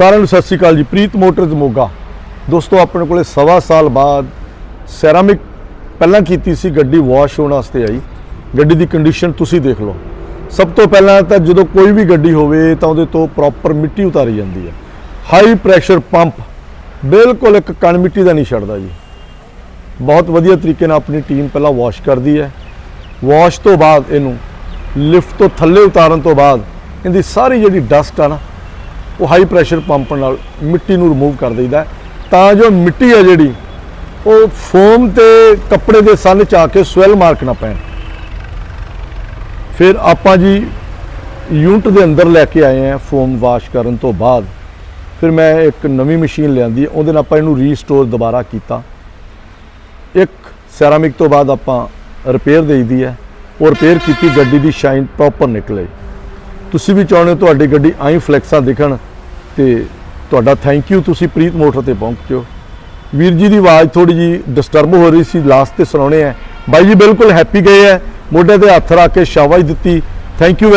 ਸਾਰਿਆਂ ਨੂੰ ਸਤਿ ਸ਼੍ਰੀ ਅਕਾਲ ਜੀ, ਪ੍ਰੀਤ ਮੋਟਰਜ਼ ਮੋਗਾ। ਦੋਸਤੋ, ਆਪਣੇ ਕੋਲੇ ਸਵਾ ਸਾਲ ਬਾਅਦ ਸੈਰਾਮਿਕ ਪਹਿਲਾਂ ਕੀਤੀ ਸੀ, ਗੱਡੀ ਵਾਸ਼ ਹੋਣ ਵਾਸਤੇ ਆਈ। ਗੱਡੀ ਦੀ ਕੰਡੀਸ਼ਨ ਤੁਸੀਂ ਦੇਖ ਲਓ। ਸਭ ਤੋਂ ਪਹਿਲਾਂ ਤਾਂ ਜਦੋਂ ਕੋਈ ਵੀ ਗੱਡੀ ਹੋਵੇ, ਤਾਂ ਉਹਦੇ ਤੋਂ ਪ੍ਰੋਪਰ ਮਿੱਟੀ ਉਤਾਰੀ ਜਾਂਦੀ ਹੈ। ਹਾਈ ਪ੍ਰੈਸ਼ਰ ਪੰਪ ਬਿਲਕੁਲ ਇੱਕ ਕਣ ਮਿੱਟੀ ਦਾ ਨਹੀਂ ਛੱਡਦਾ ਜੀ। ਬਹੁਤ ਵਧੀਆ ਤਰੀਕੇ ਨਾਲ ਆਪਣੀ ਟੀਮ ਪਹਿਲਾਂ ਵਾਸ਼ ਕਰਦੀ ਹੈ। ਵਾਸ਼ ਤੋਂ ਬਾਅਦ ਇਹਨੂੰ ਲਿਫਟ ਤੋਂ ਥੱਲੇ ਉਤਾਰਨ ਤੋਂ ਬਾਅਦ ਇਹਦੀ ਸਾਰੀ ਜਿਹੜੀ ਡਸਟ ਆ ਨਾ ਉਹ ਹਾਈ ਪ੍ਰੈਸ਼ਰ ਪੰਪ ਨਾਲ ਮਿੱਟੀ ਨੂੰ ਰਿਮੂਵ ਕਰ ਦਈਦਾ ਤਾਂ ਜੋ ਮਿੱਟੀ ਹੈ ਜਿਹੜੀ, ਉਹ ਫੋਮ ਤੇ ਕੱਪੜੇ ਦੇ ਸੰਨ ਚ ਆ ਕੇ ਸਵੈਲ ਮਾਰਕ ਨਾ ਪੈਣ। ਫਿਰ ਆਪਾਂ ਜੀ ਯੂਨਿਟ ਦੇ ਅੰਦਰ ਲੈ ਕੇ ਆਏ ਆ ਫੋਮ ਵਾਸ਼ ਕਰਨ ਤੋਂ ਬਾਅਦ। ਫਿਰ ਮੈਂ ਇੱਕ ਨਵੀਂ ਮਸ਼ੀਨ ਲਿਆਂਦੀ, ਉਹਦੇ ਨਾਲ ਆਪਾਂ ਇਹਨੂੰ ਰੀਸਟੋਰ ਦੁਬਾਰਾ ਕੀਤਾ। ਇੱਕ ਸੈਰਾਮਿਕ ਤੋਂ ਬਾਅਦ ਆਪਾਂ ਰਿਪੇਅਰ ਦੇਈਦੀ ਹੈ, ਉਹ ਰਿਪੇਅਰ ਕੀਤੀ, ਗੱਡੀ ਦੀ ਸ਼ਾਈਨ ਪ੍ਰੋਪਰ ਨਿਕਲੇ। ਤੁਸੀਂ ਵੀ ਚਾਹੁੰਦੇ ਹੋ ਤੁਹਾਡੀ ਗੱਡੀ ਆਈ ਫਲੈਕਸਾਂ ਦਿਖਣ ਤੇ ਤੁਹਾਡਾ ਥੈਂਕ ਯੂ ਤੁਸੀਂ ਪ੍ਰੀਤ ਮੋਟਰ ਤੇ ਪਹੁੰਚਿਓ ਵੀਰ ਜੀ ਦੀ ਆਵਾਜ਼ ਥੋੜੀ ਜੀ ਡਿਸਟਰਬ ਹੋ ਰਹੀ ਸੀ ਲਾਸਟ ਤੇ ਸੁਣਾਉਣੇ ਆ। ਬਾਈ ਜੀ ਬਿਲਕੁਲ ਹੈਪੀ ਗਏ ਹੈ ਮੋਢੇ ਤੇ ਹੱਥ ਰੱਖ ਕੇ ਸ਼ਾਬਾਸ਼ ਦਿੱਤੀ। Thank you